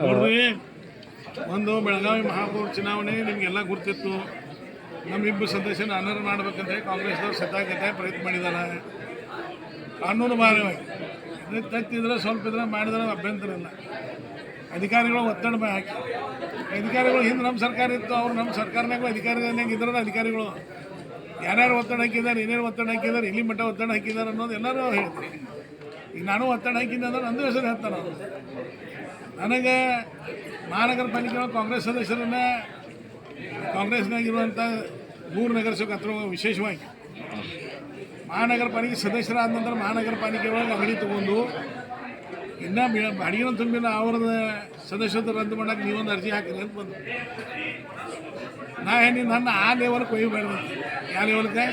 ನೋಡ್ರಿ ಒಂದು ಬೆಳಗಾವಿ ಮಹಾಪೌರ ಚುನಾವಣೆ ನಿಮಗೆಲ್ಲ ಗುರ್ತಿತ್ತು. ನಮ್ಮಿಬ್ಬರು ಸದಸ್ಯನ ಅನರ್ ಮಾಡ್ಬೇಕಂತ ಹೇಳಿ ಕಾಂಗ್ರೆಸ್ದವ್ರು ಸತಾಕತೆ ಪ್ರಯತ್ನ ಮಾಡಿದ್ದಾರೆ. ಕಾನೂನು ಬಾರವಾಗಿ ಇದು ತತ್ತಿದ್ರೆ ಸ್ವಲ್ಪ ಇದ್ರೆ ಮಾಡಿದ್ರೆ ಅಭ್ಯಂತರ ಇಲ್ಲ. ಅಧಿಕಾರಿಗಳು ಒತ್ತಡ ಹಾಕಿ. ಅಧಿಕಾರಿಗಳು ಹಿಂದೆ ನಮ್ಮ ಸರ್ಕಾರ ಇತ್ತು ಅವ್ರು ನಮ್ಮ ಸರ್ಕಾರನಾಗ ಅಧಿಕಾರಿ ಇದ್ರ ಅಧಿಕಾರಿಗಳು. ಯಾರ್ಯಾರು ಒತ್ತಡ ಹಾಕಿದ್ದಾರೆ ಏನೇನು ಒತ್ತಡ ಹಾಕಿದ್ದಾರೆ ಇಲ್ಲಿ ಮಟ್ಟ ಒತ್ತಡ ಹಾಕಿದ್ದಾರೆ ಅನ್ನೋದು ಎಲ್ಲರೂ ಹೇಳ್ತೀನಿ ಈಗ ನಾನು ಒತ್ತಡ ಹಾಕಿದ್ದೆ ಅಂದ್ರೆ ನಂದು ಹೆಸರು ಹೇಳ್ತಾರೆ ಅವರು. ನನಗೆ ಮಹಾನಗರ ಪಾಲಿಕೆ ಒಳಗೆ ಕಾಂಗ್ರೆಸ್ ಸದಸ್ಯರನ್ನ ಕಾಂಗ್ರೆಸ್ನಾಗಿರುವಂಥ ಮೂರು ನಗರಸಭೆ ಹತ್ರ ವಿಶೇಷವಾಗಿ. ಮಹಾನಗರ ಪಾಲಿಕೆ ಸದಸ್ಯರಾದ ನಂತರ ಮಹಾನಗರ ಪಾಲಿಕೆ ಒಳಗೆ ಅಂಗಡಿ ತಗೊಂಡು ಇನ್ನೂ ಅಡಿಗೆನ ತುಂಬಿಲ್ಲ ಅವ್ರದ ಸದಸ್ಯತ್ವ ರದ್ದು ಮಾಡಕ್ಕೆ ನೀವೊಂದು ಅರ್ಜಿ ಹಾಕಿರಿ ಅಂತ ಬಂದು. ನಾ ಹೇಳಿ ನನ್ನ ಆ ಲೆವೆಲ್ಗೆ ಒಯ್ಯಬೇಡ ಯಾವ ಲೆವೆಲ್ಗೆ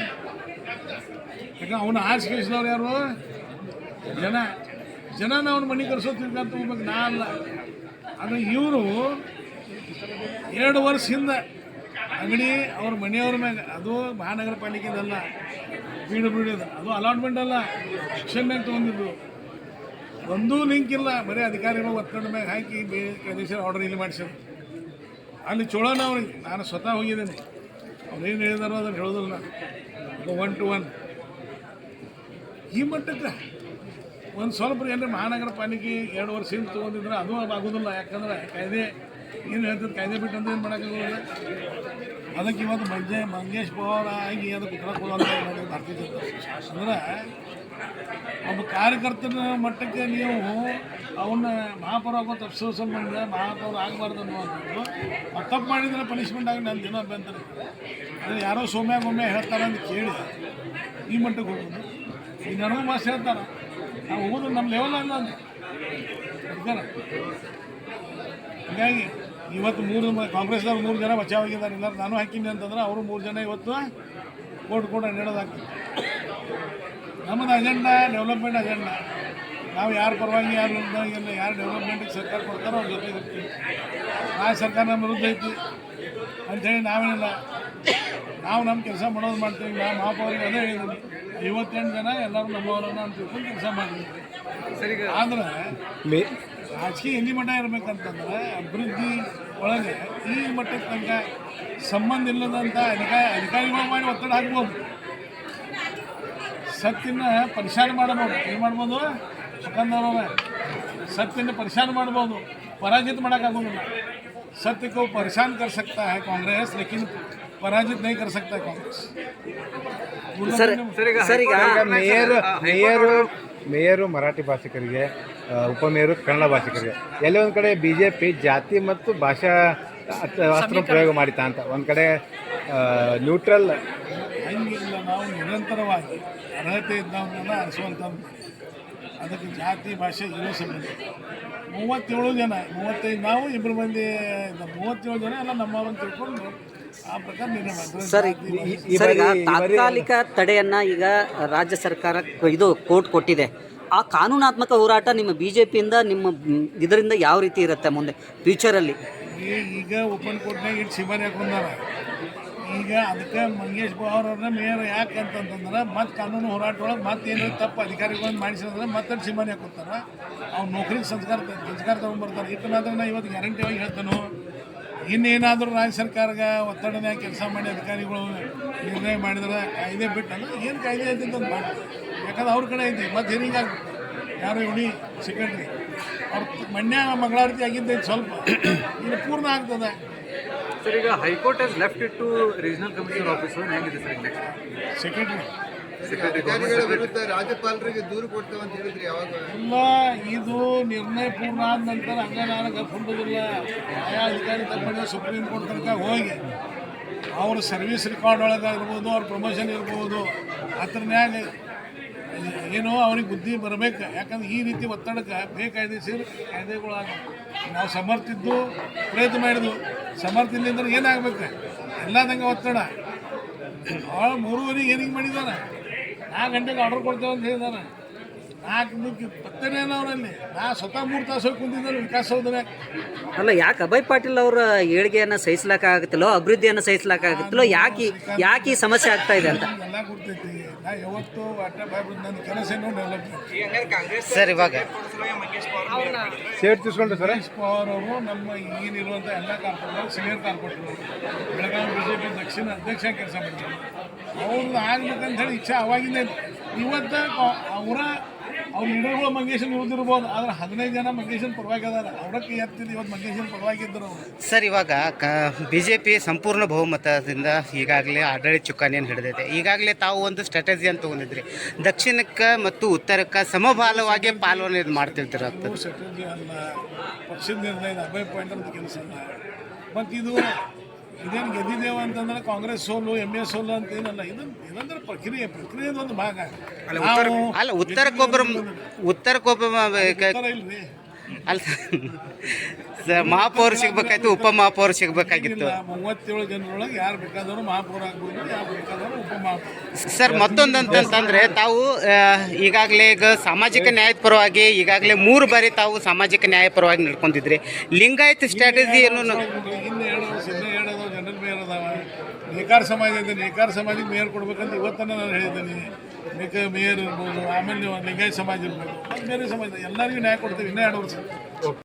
ಯಾಕಂದ್ರೆ ಅವನು ಆರ್ಸಿ ಯಾರು? ಜನ. ಜನನ ನಾವು ಮನೆ ಕರ್ಸೋತಿರ್ಕಂತ ಹೋಗ್ಬೇಕು. ನಾ ಅಲ್ಲ. ಅದು ಇವರು ಎರಡು ವರ್ಷ ಹಿಂದೆ ಅಂಗಡಿ ಅವ್ರ ಮನೆಯವ್ರ ಮ್ಯಾಗ, ಅದು ಮಹಾನಗರ ಪಾಲಿಕೆದಲ್ಲ ಬೀಡು ಬೀಡೋದು ಅದು ಅಲಾಟ್ಮೆಂಟ್ ಅಲ್ಲ, ಶಿಕ್ಷಣ ಮ್ಯಾಗ ತೊಗೊಂಡಿದ್ದು. ಒಂದೂ ಲಿಂಕ್ ಇಲ್ಲ. ಬರೀ ಅಧಿಕಾರಿಗಳು ಒತ್ತಡ ಮ್ಯಾಗ ಹಾಕಿ ಪ್ರದೇಶ ಆರ್ಡರ್ ಇಲ್ಲಿ ಮಾಡಿಸಿದ್ರು. ಅಲ್ಲಿ ಚೋಳನ ಅವ್ರಿಗೆ ನಾನು ಸ್ವತಃ ಹೋಗಿದ್ದೇನೆ. ಅವ್ರು ಏನು ಹೇಳಿದಾರೋ ಅದನ್ನು ಹೇಳೋದಿಲ್ಲ. ಒನ್ ಟು ಒನ್ ಈ ಮಟ್ಟಕ್ಕೆ ಒಂದು ಸ್ವಲ್ಪ ಏನಾರ ಮಹಾನಗರ ಪಾಲಿಕೆ ಎರಡು ವರ್ಷ ಹಿಂದೆ ತೊಗೊಂಡಿದ್ರೆ ಅದು ಆಗೋದಿಲ್ಲ. ಯಾಕಂದ್ರೆ ಕಾಯ್ದೆ ಏನು ಹೇಳ್ತದೆ ಕಾಯ್ದೆ ಬಿಟ್ಟು ಏನು ಮಾಡೋಕ್ಕಾಗೋದಿಲ್ಲ. ಅದಕ್ಕೆ ಇವತ್ತು ಮಂಜೆ ಮಂಗೇಶ್ ಪವಾರ ಆಗಿ ಅದಕ್ಕೆ ಉತ್ತರ ಕೊಡೋದು ಭಾರತೀಯ ಜನತಾ ಅಂದ್ರೆ ಒಬ್ಬ ಕಾರ್ಯಕರ್ತನ ಮಟ್ಟಕ್ಕೆ ನೀವು ಅವನ್ನ ಮಹಾಪೌರ ಆಗೋ ತಪ್ಪಿಸೋ ಸಂಬಂಧ ಮಹಾಪೌರ ಆಗಬಾರ್ದು ಅವ್ರು ತಪ್ಪು ಮಾಡಿದ್ರೆ ಪನಿಷ್ಮೆಂಟ್ ಆಗಿ ನಾನು ದಿನ ಅಭ್ಯಂತರ ಅದು ಯಾರೋ ಸೌಮ್ಯ ಒಮ್ಮೆ ಹೇಳ್ತಾರೆ ಅಂತ ಕೇಳಿ ಈ ಮಟ್ಟಕ್ಕೆ ಹೋಗೋದು. ಈ ನನಗೂ ಮಾಸ್ ಹೇಳ್ತಾರೆ ನಾವು ಊರು ನಮ್ಮ ಲೆವೆಲ್ ಅಲ್ಲ ಅದಕ್ಕೆ ಹೀಗಾಗಿ ಇವತ್ತು ಮೂರು ಕಾಂಗ್ರೆಸ್ನವ್ರು ಮೂರು ಜನ ಬಚಾವಾಗಿದ್ದಾರೆ. ಇಲ್ಲ ನಾನು ಹಾಕಿನಿ ಅಂತಂದ್ರೆ ಅವರು ಮೂರು ಜನ ಇವತ್ತು ಕೋರ್ಟ್ ಕೂಡ ನೀಡೋದಾಗ್ತದೆ ನಮ್ಮದು ಅಜೆಂಡಾ ಡೆವಲಪ್ಮೆಂಟ್ ಅಜೆಂಡಾ ನಾವು ಯಾರು ಪರವಾಗಿ, ಯಾರು ಇಲ್ಲ ಯಾರು ಡೆವಲಪ್ಮೆಂಟಿಗೆ ಸರ್ಕಾರ ಕೊಡ್ತಾರೋ ಅವ್ರ ಜೊತೆ ಇರ್ತೀವಿ. ಆ ಸರ್ಕಾರ ನಮ್ಮ ವಿರುದ್ಧ ಐತಿ. ಅಂಥೇಳಿ ನಾವೇನಿಲ್ಲ. ನಾವು ನಮ್ಮ ಕೆಲಸ ಮಾಡೋದು ಮಾಡ್ತೀವಿ ನಾವು ಮಹಾಪೌರಿಗೆ ಅದೇ ಹೇಳಿದ್ದೀನಿ ಐವತ್ತೆಂಟು ಜನ ಎಲ್ಲರೂ ನಮ್ಮವರನ್ನ ಅಂತ ತಿಳ್ಕೊಂಡು ಕೆಲಸ ಮಾಡಿದ್ವಿ. ಸರಿ ಆದರೆ ರಾಜಕೀಯ ಎಲ್ಲಿ ಮಟ್ಟ ಇರಬೇಕಂತಂದ್ರೆ ಅಭಿವೃದ್ಧಿ ಒಳಗೆ ಈ ಮಟ್ಟಕ್ಕೆ ತನಕ ಸಂಬಂಧ ಇಲ್ಲದಂಥ ಅಧಿಕಾರಿ ಅಧಿಕಾರಿಗಳು ಮಾಡಿ ಒತ್ತಡ ಹಾಕ್ಬೋದು. ಸತ್ತಿನ ಪರಿಶಾನ ಮಾಡಬಹುದು. ಏನು ಮಾಡ್ಬೋದು? ಸುಖಂದವ್ರವೇ ಸತ್ತಿನ ಪರಿಶಾನ ಮಾಡ್ಬೋದು ಪರಾಜಿತ ಮಾಡೋಕ್ಕಾಗೋದಿಲ್ಲ. ಸತ್ಯಕ್ಕೂ ಪರಿಶಾನ ಕರ್ಸಕ್ತ ಕಾಂಗ್ರೆಸ್ ಲೆಕ್ಕಿನ है कांग्रेस लेकिन पराजित नहीं कर सकता है कांग्रेस ಸರ್ ಸರ್ ಈಗ ಈಗ ಮೇಯರ್ ಮೇಯರು ಮೇಯರು ಮರಾಠಿ ಭಾಷಿಕರಿಗೆ ಆ, ಉಪಮೇಯರು ಕನ್ನಡ ಭಾಷಿಕರಿಗೆ ಎಲ್ಲೇ ಒಂದು ಕಡೆ ಬಿ ಜೆ ಪಿ ಜಾತಿ ಮತ್ತು ಭಾಷಾ ಅಸ್ತ್ರ ಅಸ್ತ್ರ ಪ್ರಯೋಗ ಮಾಡಿತಾ ಅಂತ ಒಂದು ಕಡೆ ನ್ಯೂಟ್ರಲ್ ಹಂಗಿಲ್ಲ ನಾವು ನಿರಂತರವಾಗಿ ಅರ್ಹತೆ ಇದ್ದವನ್ನೆಲ್ಲ ಅನಿಸುವಂಥ ಅದಕ್ಕೆ ಜಾತಿ ಭಾಷೆ ಇರೋ ಸಂಬಂಧ ಮೂವತ್ತೇಳು ಜನ ಮೂವತ್ತೈದು ನಾವು ಇಬ್ಬರು ಮಂದಿ ಇದ್ದ ಮೂವತ್ತೇಳು ಜನ ಎಲ್ಲ ನಮ್ಮವ್ರನ್ನ ತಿಳ್ಕೊಂಡು ಸರ್ ಸರ್ ಈಗ ತಾತ್ಕಾಲಿಕ ತಡೆಯನ್ನ ಈಗ ರಾಜ್ಯ ಸರ್ಕಾರ ಇದು ಕೋರ್ಟ್ ಕೊಟ್ಟಿದೆ. ಆ ಕಾನೂನಾತ್ಮಕ ಹೋರಾಟ ನಿಮ್ಮ ಬಿ ಜೆ ಪಿಯಿಂದ ನಿಮ್ಮ ಇದರಿಂದ ಯಾವ ರೀತಿ ಇರುತ್ತೆ ಮುಂದೆ ಫ್ಯೂಚರಲ್ಲಿ ಈಗ ಓಪನ್ ಕೋರ್ಟ್ನಾಗ ಇಟ್ಟು ಸಿಮಾರಿ ಹಾಕೊಂಡಾರ. ಈಗ ಅದಕ್ಕೆ ಮಂಗೇಶ್ ಬೌರ್ ಅವ್ರನ್ನ ಮೇಯರ್ ಯಾಕೆ ಅಂತಂತಂದ್ರೆ ಮತ್ತೆ ಕಾನೂನು ಹೋರಾಟ ಒಳಗೆ ಮತ್ತೆ ಏನು ತಪ್ಪು ಅಧಿಕಾರಿಗಳನ್ನ ಮಾಡಿಸಿದ್ರೆ ಮತ್ತೆ ಸಿಮಾರಿ ಹಾಕೋತಾರೆ ಅವ್ನು ನೌಕರಿಗೆ ಸಂಸ್ಕಾರ ಸಂಸ್ಕಾರ ತೊಗೊಂಡ್ಬರ್ತಾರೆ ಇಟ್ಟು ನಾ ಇವತ್ತು ಗ್ಯಾರಂಟಿಯಾಗಿ ಹೇಳ್ತಾನು. ಇನ್ನೇನಾದರೂ ರಾಜ್ಯ ಸರ್ಕಾರಕ್ಕೆ ಒತ್ತಡದಾಗ ಕೆಲಸ ಮಾಡಿ ಅಧಿಕಾರಿಗಳು ನಿರ್ಣಯ ಮಾಡಿದ್ರೆ ಕಾಯ್ದೆ ಬಿಟ್ಟಲ್ಲ ಏನು ಕಾಯ್ದೆ ಐತಿ ಅಂತ ಮಾಡಿ ಯಾಕಂದ್ರೆ ಅವ್ರ ಕಡೆ ಐತಿ ಮತ್ತೆ ಆಗ್ಬೇಕು ಯಾರು ಇವಣಿ ಸೆಕ್ರೆಟ್ರಿ ಅವ್ರ ಮನ್ಯ ಮಂಗಳಾರತಿ ಆಗಿದ್ದೆ ಸ್ವಲ್ಪ. ಇನ್ನು ಪೂರ್ಣ ಆಗ್ತದೆ. ಸರ್ ಈಗ ಹೈಕೋರ್ಟ್ ಲೆಫ್ಟ್ ಇಟ್ಟು ರೀಜನಲ್ ಕಮಿಷನರ್ ಆಫೀಸರ್ ಹೆಂಗಿದೆ ಸರ್ ಸೆಕ್ರೆಟರಿ ಅಧಿಕಾರಿಗಳ ವಿರುದ್ಧ ರಾಜ್ಯಪಾಲರಿಗೆ ದೂರು ಕೊಡ್ತೇವೆ ಅಂತ ಹೇಳಿದ್ರಿ ಯಾವಾಗ? ಇಲ್ಲ ಇದು ನಿರ್ಣಯ ಪೂರ್ಣ ಆದ ನಂತರ ಹಂಗೆ ನಾನು ಕರ್ಕೊಂಡಿಲ್ಲ ಆಯಾ ಅಧಿಕಾರಿ ತಪ್ಪಂದ್ರೆ ಸುಪ್ರೀಂ ಕೋರ್ಟ್ ತನಕ ಹೋಗಿ. ಅವ್ರ ಸರ್ವಿಸ್ ರೆಕಾರ್ಡ್ ಒಳಗೆ ಇರ್ಬೋದು ಅವ್ರ ಪ್ರಮೋಷನ್ ಇರ್ಬೋದು ಅದ್ರ ಮ್ಯಾಗ ಏನೋ ಅವ್ರಿಗೆ ಬುದ್ಧಿ ಬರಬೇಕು. ಯಾಕಂದ್ರೆ ಈ ರೀತಿ ಒತ್ತಡಕ್ಕೆ ಬೇಕಾಯ್ದಿಸಿದ್ರೆ ಕಾಯ್ದೆಗಳಾಗ ನಾವು ಸಮರ್ಥಿದ್ದು ಪ್ರಯತ್ನ ಮಾಡಿದ್ವು. ಸಮರ್ಥ ಇಲ್ಲಿಂದ್ರೆ ಏನಾಗಬೇಕು? ಎಲ್ಲದಂಗೆ ಒತ್ತಡ. ಭಾಳ ಮೂರುವರೆಗೆ ಏನಿಗೆ ಮಾಡಿದಾನೆ ನಾಲ್ಕು ಗಂಟೆಗೆ ಆರ್ಡರ್ ಕೊಡ್ತೇವೆ ಅಂತ ಹೇಳಿದಾನೆ. ನಾಲ್ಕು ಮುಖ್ಯ ಪತ್ತೆನೇನೋ ಅವರಲ್ಲಿ ನಾ ಸ್ವತಃ ಮೂರು ತಾಸು ಹೋಗಿ ಕುಂತಿದ್ದಲ್ಲಿ ವಿಕಾಸಸೌಧನ್ಯಾಗ ಅಲ್ಲ ಯಾಕೆ ಅಭಯ್ ಪಾಟೀಲ್ ಅವರ ಏಳಿಗೆಯನ್ನು ಸಹಿಸ್ಲಾಕಾಗತ್ತಲ್ಲೋ ಅಭಿವೃದ್ಧಿಯನ್ನು ಸಹಿಸ್ಲಾಕಾಗತ್ತಲ್ಲೋ ಯಾಕೆ ಯಾಕೆ ಈ ಸಮಸ್ಯೆ ಆಗ್ತಾ ಇದೆ ಅಂತ? ಎಲ್ಲ ಗುರ್ತೈತಿ. ನಾ ಯಾವತ್ತು ವಾಟರ್ ಪೈಪ್ ನನ್ನ ಕೆಲಸ ಏನೋ ಸರ್ ಇವಾಗ ಸೇಟ್ ತಿಸ್ಕೊಂಡ್ರೆ ಸರ್? ಸುರೇಶ್ ಪವಾರ್ ಅವರು ನಮ್ಮ ಈಗಿನಿರುವಂಥ ಎಲ್ಲ corporator senior corporator Belagavi BJP J P ದಕ್ಷಿಣ ಅಧ್ಯಕ್ಷ ಕೆಲಸ ಮಾಡ್ತಾರೆ ಅವ್ರದ್ದು ಆಗ್ಬೇಕಂತ ಹೇಳಿ ಇಚ್ಛೆ ಅವಾಗಿಂದ ಇವತ್ತು ಅವರ ಅವ್ರ ಲೀಡರ್ಗಳು ಮಂಗೇಶನ್ ಉಳಿದಿರ್ಬೋದು. ಆದ್ರೆ ಹದಿನೈದು ಜನ ಮಂಗೇಶನ್ ಪರವಾಗಿ ಅದಾರ ಅವ್ರಕ್ಕೆ ಎತ್ತಿದ್ದು ಇವತ್ತು ಮಂಗೇಶನ್ ಪರವಾಗಿದ್ದರು ಅವರು. ಸರ್ ಇವಾಗ ಕ ಬಿ ಜೆ ಪಿ ಸಂಪೂರ್ಣ ಬಹುಮತದಿಂದ ಈಗಾಗಲೇ ಆಡಳಿತ ಚುಕ್ಕಾಣಿಯನ್ನು ಹಿಡಿದಿದೆ. ಈಗಾಗಲೇ ತಾವು ಒಂದು ಸ್ಟ್ರಾಟಜಿ ಅಂತ ತೊಗೊಂಡಿದ್ರಿ. ದಕ್ಷಿಣಕ್ಕೆ ಮತ್ತು ಉತ್ತರಕ್ಕೆ ಸಮಬಾಲವಾಗಿ ಇದು ಸ್ಟ್ರಾಟಜಿ ಅಲ್ಲ ಪಕ್ಷದ ನಿರ್ಣಯ ಅಭಯ ಪಾಯಿಂಟ್ ಅಂತ ಕೆಲಸ ಅಲ್ಲ ಮತ್ತು ಇದು ಇದೇನು ಗೆದ್ದಿದ್ದೇವೆ ಅಂತಂದ್ರೆ ಕಾಂಗ್ರೆಸ್ ಸೋಲು ಎಂ ಎಸ್ ಸೋಲು ಅಂತ ಏನಲ್ಲ. ಇದನ್ನು ಇದಂದ್ರೆ ಪ್ರಕ್ರಿಯೆ ಪ್ರಕ್ರಿಯೆದ ಒಂದು ಭಾಗ. ನಾವು ಅಲ್ಲ ಉತ್ತರಕ್ಕೊಬ್ಬರು ಉತ್ತರಕ್ಕೊಬ್ಬ ಕ- ಉತ್ತರ ಇಲ್ರಿ. ಅಲ್ಲ ಮಹಾಪೌರ್ ಸಿಗ್ಬೇಕಾಯ್ತು ಉಪ ಮಹಾಪೌರ್ ಸಿಗ್ಬೇಕಾಗಿತ್ತು. ಇಲ್ಲ ಮೂವತ್ತೇಳು ಜನರೊಳಗೆ ಯಾರು ಬೇಕಾದವರು ಮಹಾಪೌರ ಆಗ್ಬೋದು ಯಾರು ಬೇಕಾದವರು ಉಪ ಮಹಾಪೌರ. ಸರ್ ಮತ್ತೊಂದು ಅಂತಂತಂದ್ರೆ ತಾವು ಈಗಾಗಲೇ ಈಗ ಸಾಮಾಜಿಕ ನ್ಯಾಯದ ಪರವಾಗಿ ಈಗಾಗಲೇ ಮೂರು ಬಾರಿ ತಾವು ಸಾಮಾಜಿಕ ನ್ಯಾಯ ಪರವಾಗಿ ನಡ್ಕೊಂಡಿದ್ರಿ. ಲಿಂಗಾಯತ್ ಸ್ಟ್ರಾಟಜಿ ಏನು ಹಿಂದೆ ಎರಡು ಹೇಳೋದು ಜನರಲ್ ಮೇಯರ್ ಅದಾವ. ನೇಕಾರ ಸಮಾಜ ಇದೆ ನೇಕಾರ ಸಮಾಜಕ್ಕೆ ಮೇಯರ್ ಕೊಡ್ಬೇಕಂತ ಇವತ್ತನ್ನ ನಾನು ಹೇಳಿದ್ದೀನಿ. ನೇಕ ಮೇಯರ್ ಇರ್ಬೋದು, ಆಮೇಲೆ ಲಿಂಗಾಯತ ಸಮಾಜ ಇರ್ಬೋದು ಮೇರೆ ಸಮಾಜ. ಎಲ್ಲರಿಗೂ ನ್ಯಾಯ ಕೊಡ್ತೀವಿ, ಇನ್ನೂ ಎರಡು ವರ್ಷ.